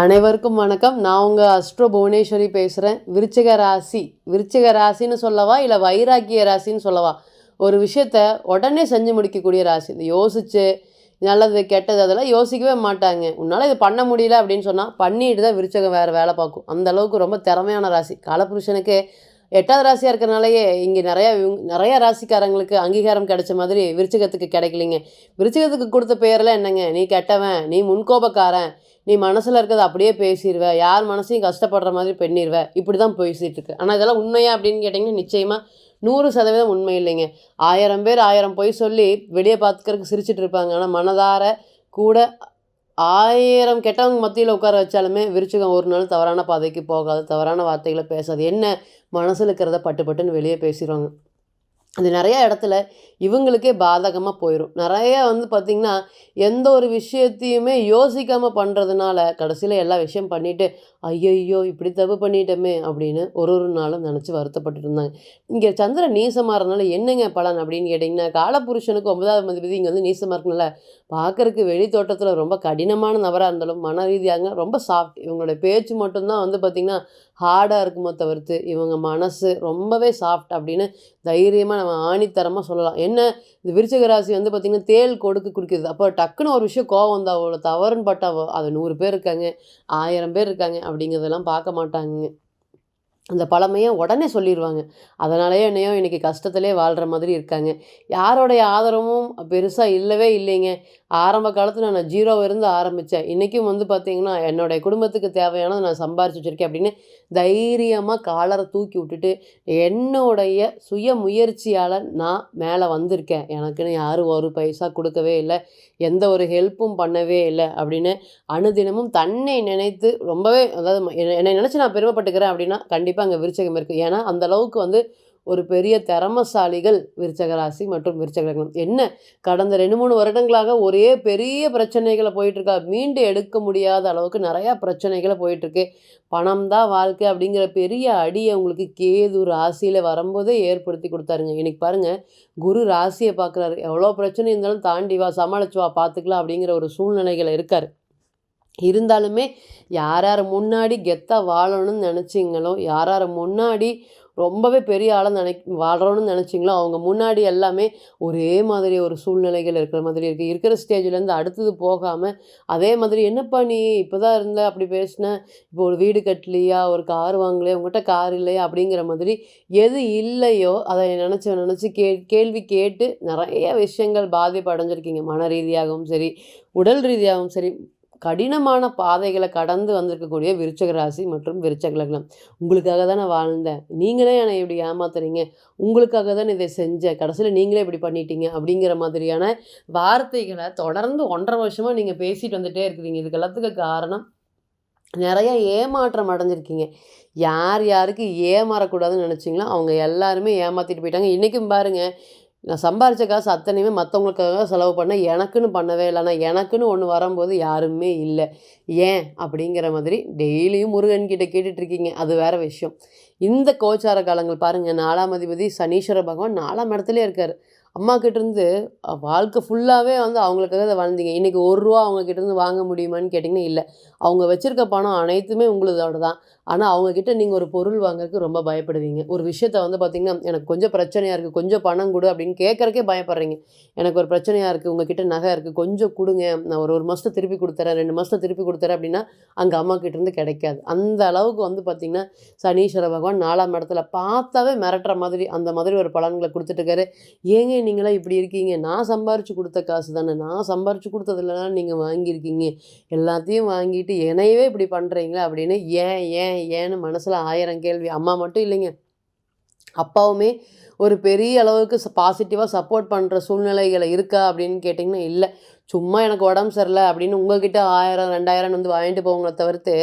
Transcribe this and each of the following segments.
அனைவருக்கும் வணக்கம். நான் உங்கள் அஸ்ட்ரோ புவனேஸ்வரி பேசுகிறேன் விருச்சிக ராசி. விருச்சிக ராசின்னு சொல்லவா? இல்லை வைராக்கிய ராசின்னு சொல்லவா? ஒரு விஷயத்த உடனே செஞ்சு முடிக்கக்கூடிய ராசி. இந்த யோசிச்சு நல்லது கெட்டது அதெல்லாம் யோசிக்கவே மாட்டாங்க. உன்னால் இது பண்ண முடியல அப்படின்னு சொன்னால் பண்ணிட்டு தான் விருச்சகம் வேறு வேலை பார்க்கும். அந்த அளவுக்கு ரொம்ப திறமையான ராசி. காலபுருஷனுக்கு எட்டாவது ராசியாக இருக்கிறனாலேயே இங்கே நிறையா நிறையா நிறைய ராசிக்காரங்களுக்கு அங்கீகாரம் கிடைச்ச மாதிரி விருச்சிகத்துக்கு கிடைக்கலிங்க. விருச்சிகத்துக்கு கொடுத்த பேரெல்லாம் என்னங்க? நீ கெட்டவன் நீ முன்கோபக்காரன் நீ மனசில் இருக்கிறத அப்படியே பேசிடுவ யார் மனசையும் கஷ்டப்படுற மாதிரி பண்ணிடுவ இப்படி தான் பேசிகிட்டு இருக்கு. ஆனால் இதெல்லாம் உண்மையா அப்படின்னு கேட்டிங்கன்னா நிச்சயமாக நூறு சதவீதம் உண்மை இல்லைங்க. ஆயிரம் பேர் ஆயிரம் பொய் சொல்லி வெளியே பார்த்துக்கறதுக்கு சிரிச்சிட்டு இருப்பாங்க. ஆனால் மனதார கூட ஆயிரம் கெட்டவங்க மத்தியில் உட்கார வச்சாலுமே விருச்சிகம் ஒரு நாள் தவறான பாதைக்கு போகாது. தவறான வார்த்தைகளை பேசாது. என்ன மனசில் இருக்கிறத பட்டு பட்டுன்னு வெளியே பேசிடுவாங்க அது நிறையா இடத்துல இவங்களுக்கே பாதகமாக போயிடும் நிறையா வந்து பார்த்திங்கன்னா எந்த ஒரு விஷயத்தையுமே யோசிக்காமல் பண்ணுறதுனால கடைசியில் எல்லா விஷயம் பண்ணிவிட்டு ஐயையோ இப்படி தப்பு பண்ணிட்டோமே அப்படின்னு ஒரு ஒரு நாளும் நினச்சி வருத்தப்பட்டு இருந்தாங்க. இங்கே சந்திரன் நீசமாக இருந்தனால என்னங்க பலன் அப்படின்னு கேட்டிங்கன்னா காலபுருஷனுக்கு ஒன்பதாவது மதிப்பதி இங்கே வந்து நீசமாக இருக்கனால பார்க்கறக்கு வெளி தோட்டத்தில் ரொம்ப கடினமான நபராக இருந்தாலும் மன ரீதியாக ரொம்ப சாஃப்ட் இவங்களோட பேச்சு மட்டும்தான் வந்து பார்த்திங்கன்னா ஹார்டாக இருக்குமோ தவிர்த்து இவங்க மனசு ரொம்பவே சாஃப்ட் அப்படின்னு தைரியமாக நம்ம ஆணித்தரமாக சொல்லலாம். என்ன? இந்த விருச்சிக ராசி வந்து பார்த்திங்கன்னா தேல் கொடுக்கு குடிக்கிறது. அப்போ டக்குன்னு ஒரு விஷயம் கோவம் வந்தா அவ்வளோ தவறுன்னு பட்டா அது நூறு பேர் இருக்காங்க ஆயிரம் பேர் இருக்காங்க அப்படிங்கிறதெல்லாம் பார்க்க மாட்டாங்க. அந்த பழமையை உடனே சொல்லிடுவாங்க அதனாலேயே என்னையோ இன்றைக்கி கஷ்டத்திலே வாழ்கிற மாதிரி இருக்காங்க. யாரோடைய ஆதரவும் பெருசாக இல்லவே இல்லைங்க. ஆரம்ப காலத்தில் நான் ஜீரோ இருந்து ஆரம்பித்தேன் இன்றைக்கும் வந்து பார்த்திங்கன்னா என்னுடைய குடும்பத்துக்கு தேவையானதை நான் சம்பாரிச்சு வச்சுருக்கேன் அப்படின்னு தைரியமாக காலரை தூக்கி விட்டுட்டு என்னுடைய சுய முயற்சியால் நான் மேலே வந்திருக்கேன். எனக்குன்னு யாரும் ஒரு பைசா கொடுக்கவே இல்லை. எந்த ஒரு ஹெல்ப்பும் பண்ணவே இல்லை அப்படின்னு அனுதினமும் தன்னை நினைத்து ரொம்பவே அதாவது என்னை நினச்சி நான் பெருமைப்பட்டுக்கிறேன் அப்படின்னா கண்டிப்பாக அங்கே விருச்சகம் இருக்குது ஏன்னா அந்தளவுக்கு வந்து ஒரு பெரிய திறமசாலிகள் விருச்சகராசி மற்றும் விருச்சக என்ன? கடந்த ரெண்டு மூணு வருடங்களாக ஒரே பெரிய பிரச்சனைகளை போயிட்டுருக்கா. மீண்டு எடுக்க முடியாத அளவுக்கு நிறையா பிரச்சனைகளை போயிட்டுருக்கு. பணம் தான் வாழ்க்கை அப்படிங்கிற பெரிய அடியை உங்களுக்கு கேது ராசியில் வரும்போதே ஏற்படுத்தி கொடுத்தாருங்க. இன்றைக்கி பாருங்கள் குரு ராசியை பார்க்குறாரு. எவ்வளோ பிரச்சனை இருந்தாலும் தாண்டி வா சமாளிச்சு வா பார்த்துக்கலாம் அப்படிங்கிற ஒரு சூழ்நிலைகள் இருக்கார். இருந்தாலுமே யார் யார் முன்னாடி கெத்தாக வாழணும்னு நினச்சிங்களோ யார் யார் முன்னாடி ரொம்பவே பெரிய ஆளாக நினை வாழ்கிறோன்னு நினச்சிங்களோ அவங்க முன்னாடி எல்லாமே ஒரே மாதிரி ஒரு சூழ்நிலைகள் இருக்கிற மாதிரி இருக்குது இருக்கிற ஸ்டேஜ்லேருந்து அடுத்தது போகாமல் அதே மாதிரி என்னப்பா நீ இப்போ தான் இருந்த? அப்படி பேசின? இப்போ ஒரு வீடு கட்டலையா? ஒரு கார் வாங்கலையா? உங்கள்கிட்ட கார் இல்லையா? அப்படிங்கிற மாதிரி எது இல்லையோ அதை நினச்சி நினச்சி கே கேள்வி கேட்டு நிறைய விஷயங்கள் பாதிப்பு அடைஞ்சிருக்கீங்க. மன ரீதியாகவும் சரி உடல் ரீதியாகவும் சரி. கடினமான பாதைகளை கடந்து வந்திருக்கக்கூடிய விருச்சக ராசி மற்றும் விருச்சக லக்னம். உங்களுக்காக தான் நான் வாழ்ந்தேன். நீங்களே என்னை இப்படி ஏமாத்துறீங்க. உங்களுக்காக தான் இதை செஞ்சேன். கடைசியில் நீங்களே இப்படி பண்ணிட்டீங்க அப்படிங்கிற மாதிரியான வார்த்தைகளை தொடர்ந்து ஒன்றரை வருஷமாக நீங்கள் பேசிட்டு வந்துட்டே இருக்கிறீங்க. இதுக்கு எல்லாத்துக்கு காரணம் நிறைய ஏமாற்றம் அடைஞ்சிருக்கீங்க. யார் யாருக்கு ஏமாறக்கூடாதுன்னு நினச்சிங்களோ அவங்க எல்லாருமே ஏமாற்றிட்டு போயிட்டாங்க. இன்றைக்கும் பாருங்கள் நான் சம்பாரித்த காசு அத்தனையுமே மற்றவங்களுக்காக செலவு பண்ணேன் எனக்குன்னு பண்ணவே இல்லை. ஆனால் எனக்குன்னு ஒன்று வரும்போது யாருமே இல்லை. ஏன் அப்படிங்கிற மாதிரி டெய்லியும் முருகன் கிட்ட அது வேற விஷயம். இந்த கோச்சார காலங்கள் பாருங்கள் நாலாம் அதிபதி சனீஸ்வர பகவான் நாலாம் இடத்துலயே இருக்கார். அம்மா கிட்டேருந்து வாழ்க்கை ஃபுல்லாகவே வந்து அவங்களுக்காக இதை வாழ்ந்தீங்க. இன்றைக்கி ஒரு ரூபா அவங்கக்கிட்டேருந்து வாங்க முடியுமான்னு கேட்டிங்கன்னா இல்லை. அவங்க வச்சுருக்க பணம் அனைத்துமே உங்களதோட தான். ஆனால் அவங்கக்கிட்ட நீங்கள் ஒரு பொருள் வாங்கறதுக்கு ரொம்ப பயப்படுவீங்க. ஒரு விஷயத்த வந்து பார்த்திங்கன்னா எனக்கு கொஞ்சம் பிரச்சனையாக இருக்குது கொஞ்சம் பணம் கொடு அப்படின்னு கேட்குறக்கே பயப்படுறீங்க. எனக்கு ஒரு பிரச்சனையாக இருக்குது உங்ககிட்ட நகை இருக்குது கொஞ்சம் கொடுங்க. நான் ஒரு ஒரு மாதத்தை திருப்பி கொடுத்துறேன் ரெண்டு மாதத்தை திருப்பி கொடுத்துறேன் அப்படின்னா அங்கே அம்மா கிட்டேருந்து கிடைக்காது. அந்த அளவுக்கு வந்து பார்த்திங்கன்னா சனீஸ்வர பகவான் நாலாம் இடத்துல பார்த்தாவே மிரட்டுற மாதிரி அந்த மாதிரி ஒரு பலன்களை கொடுத்துட்டுக்காரு ஏங்க நீங்களாம் இப்படி இருக்கீங்க? நான் சம்பாரிச்சு கொடுத்த காசு தானே? நான் சம்பாரிச்சு கொடுத்ததுலலாம் நீங்கள் வாங்கியிருக்கீங்க. எல்லாத்தையும் வாங்கிட்டு என்னையவே இப்படி பண்ணுறீங்களா அப்படின்னு ஏன் ஏன் ஏன்னு மனசில் ஆயிரம் கேள்வி. அம்மா மட்டும் இல்லைங்க. அப்பாவுமே ஒரு பெரிய அளவுக்கு பாசிட்டிவாக சப்போர்ட் பண்ணுற சூழ்நிலைகளை இருக்கா அப்படின்னு கேட்டிங்கன்னா இல்லை. சும்மா எனக்கு உடம்பு சரியில்லை அப்படின்னு உங்கள்கிட்ட ஆயிரம் ரெண்டாயிரம் வந்து வாங்கிட்டு போவங்களை தவிர்த்து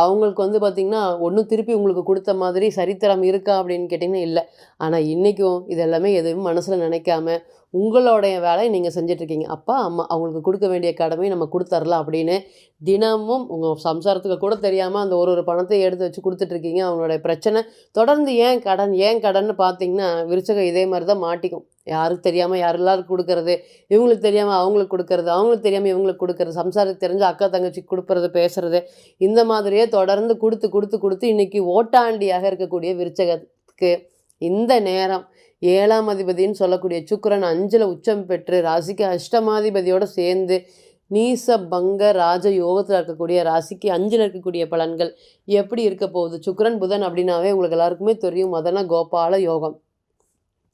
அவங்களுக்கு வந்து பார்த்திங்கன்னா ஒன்றும் திருப்பி உங்களுக்கு கொடுத்த மாதிரி சரித்திரம் இருக்கா அப்படின்னு கேட்டிங்கன்னா இல்லை. ஆனால் இன்றைக்கும் இதெல்லாமே எதுவும் மனசில் நினைக்காம உங்களுடைய வேலையை நீங்கள் செஞ்சிட்ருக்கீங்க. அப்பா அம்மா அவங்களுக்கு கொடுக்க வேண்டிய கடமையை நம்ம கொடுத்துர்லாம் அப்படின்னு தினமும் உங்கள் சம்சாரத்துக்கு கூட தெரியாமல் அந்த ஒரு ஒரு பணத்தை எடுத்து வச்சு கொடுத்துட்ருக்கீங்க. அவங்களுடைய பிரச்சனை தொடர்ந்து ஏன் கடன் ஏன் கடன்னு பார்த்தீங்கன்னா விருச்சகம் இதே மாதிரி தான் மாட்டிக்கும். யாருக்கு தெரியாமல் யார் எல்லாருக்கும் கொடுக்கறது? இவங்களுக்கு தெரியாமல் அவங்களுக்கு கொடுக்கறது அவங்களுக்கு தெரியாமல் இவங்களுக்கு கொடுக்கறது சம்சாரத்துக்கு தெரிஞ்ச அக்கா தங்கச்சி கொடுக்குறது பேசுறது இந்த மாதிரியே தொடர்ந்து கொடுத்து கொடுத்து கொடுத்து இன்றைக்கி ஓட்டாண்டியாக இருக்கக்கூடிய விருச்சகத்துக்கு இந்த நேரம் ஏழாம் அதிபதின்னு சொல்லக்கூடிய சுக்கரன் அஞ்சில் உச்சம் பெற்று ராசிக்கு அஷ்டமாதிபதியோடு சேர்ந்து நீச பங்க ராஜ யோகத்தில் இருக்கக்கூடிய ராசிக்கு அஞ்சில் இருக்கக்கூடிய பலன்கள் எப்படி இருக்க போகுது? சுக்கரன் புதன் அப்படின்னாவே உங்களுக்கு எல்லாருக்குமே தெரியும். மதன கோபால யோகம்.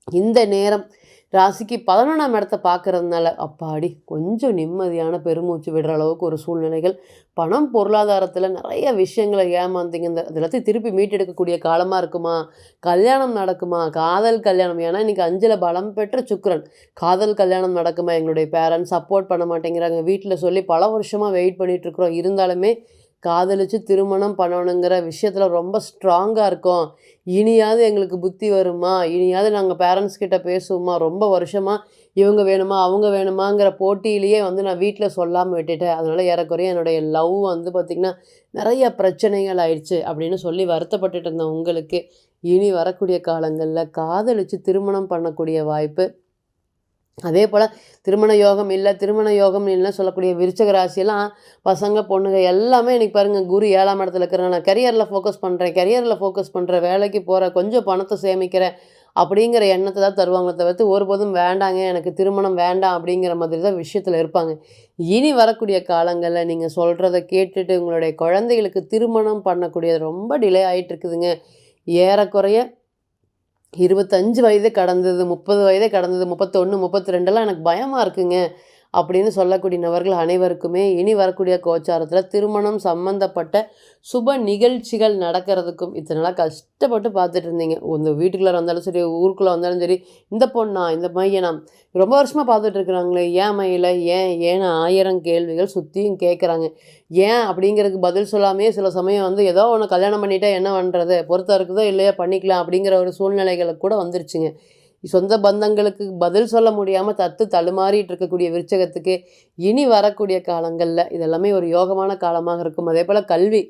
இந்த நேரம் ராசிக்கு பதினொன்றாம் இடத்த பார்க்கறதுனால அப்பாடி கொஞ்சம் நிம்மதியான பெருமூச்சு விடுற அளவுக்கு ஒரு சூழ்நிலைகள். பணம் பொருளாதாரத்தில் நிறைய விஷயங்களை ஏமாந்தீங்க. இந்த எல்லாத்தையும் திருப்பி மீட்டெடுக்கக்கூடிய காலமாக இருக்குமா? கல்யாணம் நடக்குமா? காதல் கல்யாணம். ஏன்னா இன்றைக்கி அஞ்சில் பலம் பெற்ற சுக்ரன் காதல் கல்யாணம் நடக்குமா? எங்களுடைய பேரண்ட்ஸ் சப்போர்ட் பண்ண மாட்டேங்கிறாங்க. வீட்டில் சொல்லி பல வருஷமாக வெயிட் பண்ணிகிட்ருக்குறோம் இருந்தாலுமே காதலிச்சு திருமணம் பண்ணணுங்கிற விஷயத்தில் ரொம்ப ஸ்ட்ராங்காக இருக்கோம். இனியாவது எங்களுக்கு புத்தி வருமா? இனியாவது நாங்கள் பேரண்ட்ஸ் கிட்ட பேசுவோமா? ரொம்ப வருஷமாக இவங்க வேணுமா? அவங்க வேணுமாங்கிற போட்டியிலேயே வந்து நான் வீட்டில் சொல்லாமல் விட்டுட்டேன். அதனால் ஏறக்குறைய என்னுடைய லவ் வந்து பார்த்திங்கன்னா நிறைய பிரச்சனைகள் ஆயிடுச்சு அப்படின்னு சொல்லி வருத்தப்பட்டுட்டு இருந்தேன் உங்களுக்கு. இனி வரக்கூடிய காலங்களில் காதலிச்சு திருமணம் பண்ணக்கூடிய வாய்ப்பு அதே போல் திருமண யோகம் இல்லை திருமண யோகம் இல்லைன்னு சொல்லக்கூடிய விருச்சக ராசியெல்லாம் பசங்க பொண்ணுங்க எல்லாமே எனக்கு பாருங்கள் குரு ஏழாம் இடத்துல இருக்கிறேன் நான் கரியரில் ஃபோக்கஸ் பண்ணுறேன் கரியரில் ஃபோக்கஸ் பண்ணுறேன் வேலைக்கு போகிறேன் கொஞ்சம் பணத்தை சேமிக்கிறேன் அப்படிங்கிற எண்ணத்தை தான் தருவாங்களே தவிர்த்து ஒருபோதும் வேண்டாங்க எனக்கு திருமணம் வேண்டாம் அப்படிங்கிற மாதிரி தான் விஷயத்தில் இருப்பாங்க. இனி வரக்கூடிய காலங்களில் நீங்கள் சொல்கிறத கேட்டுட்டு உங்களுடைய குழந்தைகளுக்கு திருமணம் பண்ணக்கூடியது ரொம்ப டிலே ஆகிட்டு இருக்குதுங்க. ஏறக்குறைய இருபத்தஞ்சு வயது கடந்தது முப்பது வயதே கடந்தது முப்பத்தொன்று முப்பத்தி ரெண்டெல்லாம் எனக்கு பயமாக இருக்குங்க. அப்படின்னு சொல்லக்கூடிய நபர்கள் அனைவருக்குமே இனி வரக்கூடிய கோச்சாரத்தில் திருமணம் சம்பந்தப்பட்ட சுப நிகழ்ச்சிகள் நடக்கிறதுக்கும் இத்தனை நாளாக கஷ்டப்பட்டு பார்த்துட்டு இருந்தீங்க. உங்கள் வீட்டுக்குள்ளே வந்தாலும் சரி ஊருக்குள்ளே வந்தாலும் சரி இந்த பொண்ணா இந்த பையனா? ரொம்ப வருஷமாக பார்த்துட்டு இருக்கிறாங்களே ஏன் மயில? ஏன் ஏன் ஆயிரம் கேள்விகள் சுற்றியும் கேட்குறாங்க ஏன் அப்படிங்கிறதுக்கு பதில் சொல்லாமே சில சமயம் வந்து ஏதோ ஒன்று கல்யாணம் பண்ணிட்டா என்ன பண்ணுறது பொறுத்த இருக்குதோ இல்லையா பண்ணிக்கலாம் அப்படிங்கிற ஒரு சூழ்நிலைகளுக்கு கூட வந்துருச்சுங்க. சொந்த பந்தங்களுக்கு பதில் சொல்ல முடியாமல் தத்து தடுமாறிட்டு இருக்கக்கூடிய விருச்சகத்துக்கு இனி வரக்கூடிய காலங்களில் இதெல்லாமே ஒரு யோகமான காலமாக இருக்கும். அதே போல் கல்வி.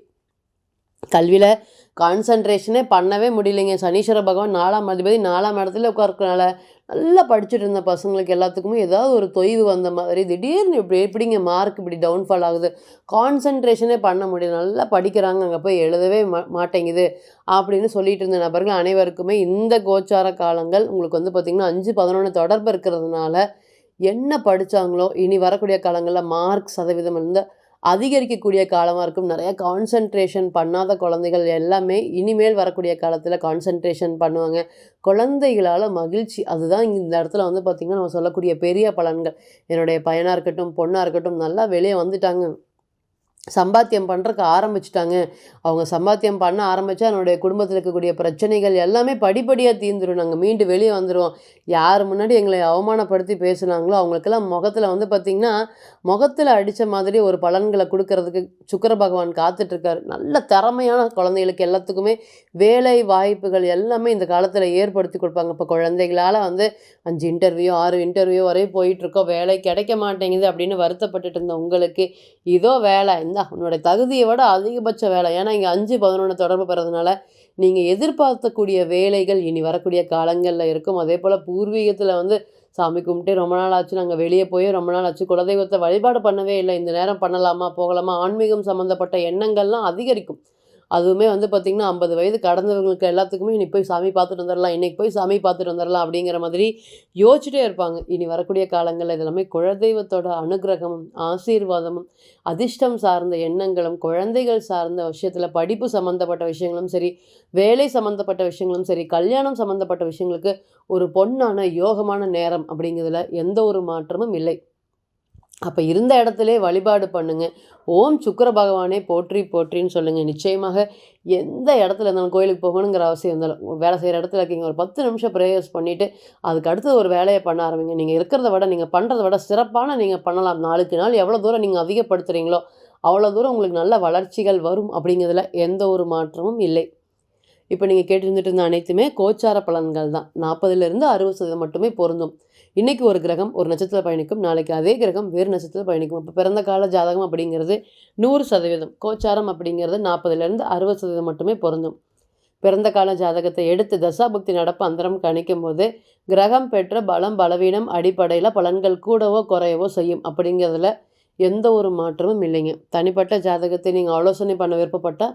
கல்வியில் கான்சன்ட்ரேஷனே பண்ணவே முடியலைங்க. சனீஸ்வர பகவான் நாலாம் அதிபதி நாலாம் இடத்துல உட்கார்க்கனால நல்லா படிச்சுட்டு இருந்த பசங்களுக்கு எல்லாத்துக்குமே ஏதாவது ஒரு தொய்வு வந்த மாதிரி திடீர்னு இப்படி எப்படிங்க மார்க் இப்படி டவுன்ஃபால் ஆகுது? கான்சன்ட்ரேஷனே பண்ண முடியல. நல்லா படிக்கிறாங்க. அங்கே போய் எழுதவே மா மாட்டேங்குது. அப்படின்னு சொல்லிட்டு இருந்த நபர்கள் அனைவருக்குமே இந்த கோச்சார காலங்கள் உங்களுக்கு வந்து பார்த்திங்கன்னா அஞ்சு பதினொன்று தொடர்பு இருக்கிறதுனால என்ன படித்தாங்களோ இனி வரக்கூடிய காலங்களில் மார்க் சதவீதம் இருந்தால் அதிகரிக்கக்கூடிய காலமாக இருக்கும். நிறையா கான்சன்ட்ரேஷன் பண்ணாத குழந்தைகள் எல்லாமே இனிமேல் வரக்கூடிய காலத்தில் கான்சன்ட்ரேஷன் பண்ணுவாங்க. குழந்தைகளால் மகிழ்ச்சி அதுதான் இந்த இடத்துல வந்து பார்த்திங்கன்னா நம்ம சொல்லக்கூடிய பெரிய பலன்கள். என்னுடைய பையனாக இருக்கட்டும் பொண்ணாக இருக்கட்டும் நல்லா வெளியே வந்துட்டாங்க. சம்பாத்தியம் பண்ணுறக்கு ஆரம்பிச்சிட்டாங்க. அவங்க சம்பாத்தியம் பண்ண ஆரம்பித்தா என்னுடைய குடும்பத்தில் இருக்கக்கூடிய பிரச்சனைகள் எல்லாமே படிப்படியாக தீர்ந்துடும் நாங்கள் மீண்டு வெளியே வந்துடுவோம் யார் முன்னாடி எங்களை அவமானப்படுத்தி பேசுனாங்களோ அவங்களுக்கெல்லாம் முகத்தில் வந்து பார்த்திங்கன்னா முகத்தில் அடித்த மாதிரி ஒரு பலன்களை கொடுக்கறதுக்கு சுக்கர பகவான் காத்துட்ருக்கார். நல்ல திறமையான குழந்தைகளுக்கு எல்லாத்துக்குமே வேலை வாய்ப்புகள் எல்லாமே இந்த காலத்தில் ஏற்படுத்தி கொடுப்பாங்க. இப்போ குழந்தைகளால் வந்து அஞ்சு இன்டர்வியூ ஆறு இன்டர்வியூ வரையும் போயிட்டுருக்கோம் வேலை கிடைக்க மாட்டேங்குது அப்படின்னு வருத்தப்பட்டுட்டு இருந்த உங்களுக்கு இதோ வேலை. இந்த உன்னோட தகுதியை விட அதிகபட்ச வேலை. ஏன்னா இங்கே அஞ்சு பதினொன்று தொடர்பு பெறதுனால நீங்கள் எதிர்பார்க்கக்கூடிய வேலைகள் இனி வரக்கூடிய காலங்களில் இருக்கும். அதே போல் பூர்வீகத்தில் வந்து சாமி கும்பிட்டு ரொம்ப நாள் ஆச்சு நாங்கள் வெளியே போய் ரொம்ப நாள் ஆச்சு குலதெய்வத்தை வழிபாடு பண்ணவே இல்லை இந்த நேரம் பண்ணலாமா போகலாமா? ஆன்மீகம் சம்மந்தப்பட்ட எண்ணங்கள்லாம் அதிகரிக்கும். அதுவுமே வந்து பார்த்திங்கன்னா ஐம்பது வயது கடந்தவங்களுக்கு எல்லாத்துக்குமே இனி போய் சாமி பார்த்துட்டு வந்துடலாம் இன்றைக்கி போய் சாமி பார்த்துட்டு வந்துடலாம் அப்படிங்கிற மாதிரி யோசிச்சுட்டே இருப்பாங்க. இனி வரக்கூடிய காலங்களில் இதெல்லாமே குலதெய்வத்தோட அனுகிரகமும் ஆசீர்வாதமும் அதிர்ஷ்டம் சார்ந்த எண்ணங்களும் குழந்தைகள் சார்ந்த விஷயத்தில் படிப்பு சம்மந்தப்பட்ட விஷயங்களும் சரி வேலை சம்மந்தப்பட்ட விஷயங்களும் சரி கல்யாணம் சம்மந்தப்பட்ட விஷயங்களுக்கு ஒரு பொண்ணான யோகமான நேரம் அப்படிங்கிறதுல எந்த ஒரு மாற்றமும் இல்லை. அப்போ இருந்த இடத்துல வழிபாடு பண்ணுங்கள் ஓம் சுக்கர பகவானே போற்றி போற்றின்னு சொல்லுங்கள் நிச்சயமாக எந்த இடத்துல இருந்தாலும் கோயிலுக்கு போகணுங்கிற அவசியம் இருந்தாலும் வேலை செய்கிற இடத்துல இருக்கீங்க. ஒரு பத்து நிமிஷம் ப்ரேயர்ஸ் பண்ணிவிட்டு அதுக்கு அடுத்து ஒரு வேலையை பண்ண ஆரம்பிங்க. நீங்கள் இருக்கிறத விட நீங்கள் பண்ணுறத விட சிறப்பான நீங்கள் பண்ணலாம். நாளுக்கு நாள் எவ்வளோ தூரம் நீங்கள் அதிகப்படுத்துகிறீங்களோ அவ்வளோ தூரம் உங்களுக்கு நல்ல வளர்ச்சிகள் வரும் அப்படிங்கிறதுல எந்த ஒரு மாற்றமும் இல்லை. இப்போ நீங்கள் கேட்டிருந்துட்டு இருந்த அனைத்துமே கோச்சார பலன்கள் தான் நாற்பதுலேருந்து அறுபது சதவீதம் மட்டுமே பொருந்தும். இன்றைக்கி ஒரு கிரகம் ஒரு நட்சத்திர பயணிக்கும் நாளைக்கு அதே கிரகம் வேறு நட்சத்திரத்தில் பயணிக்கும். இப்போ பிறந்த கால ஜாதகம் அப்படிங்கிறது நூறு சதவீதம். கோச்சாரம் அப்படிங்கிறது நாற்பதுலேருந்து அறுபது சதவீதம் மட்டுமே பொருந்தும். பிறந்த கால ஜாதகத்தை எடுத்து தசாபக்தி நடப்பு அந்தரம் கணிக்கும் போது கிரகம் பெற்ற பலம் பலவீனம் அடிப்படையில் பலன்கள் கூடவோ குறையவோ செய்யும். அப்படிங்கிறதுல எந்த ஒரு மாற்றமும் இல்லைங்க. தனிப்பட்ட ஜாதகத்தை நீங்கள் ஆலோசனை பண்ண விருப்பப்பட்டால்